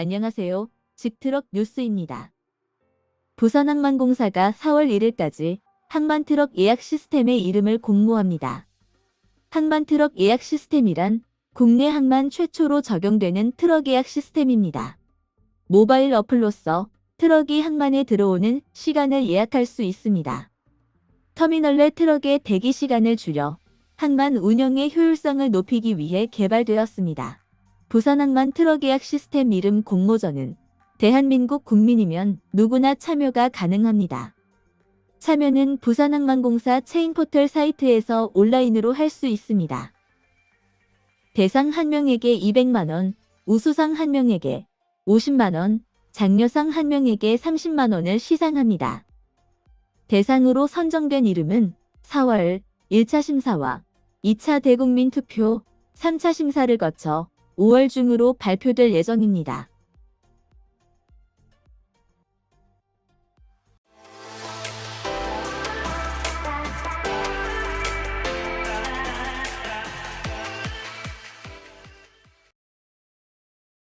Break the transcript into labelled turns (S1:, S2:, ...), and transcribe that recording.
S1: 안녕하세요. 직트럭 뉴스입니다. 부산항만공사가 4월 1일까지 항만트럭 예약 시스템의 이름을 공모합니다. 항만트럭 예약 시스템이란 국내 항만 최초로 적용되는 트럭 예약 시스템입니다. 모바일 어플로서 트럭이 항만에 들어오는 시간을 예약할 수 있습니다. 터미널 내 트럭의 대기 시간을 줄여 항만 운영의 효율성을 높이기 위해 개발되었습니다. 부산항만 트럭 예약 시스템 이름 공모전은 대한민국 국민이면 누구나 참여가 가능합니다. 참여는 부산항만공사 체인포털 사이트에서 온라인으로 할 수 있습니다. 대상 1명에게 200만원, 우수상 1명에게 50만원, 장려상 1명에게 30만원을 시상합니다. 대상으로 선정된 이름은 4월 1차 심사와 2차 대국민 투표, 3차 심사를 거쳐 5월 중으로 발표될 예정입니다.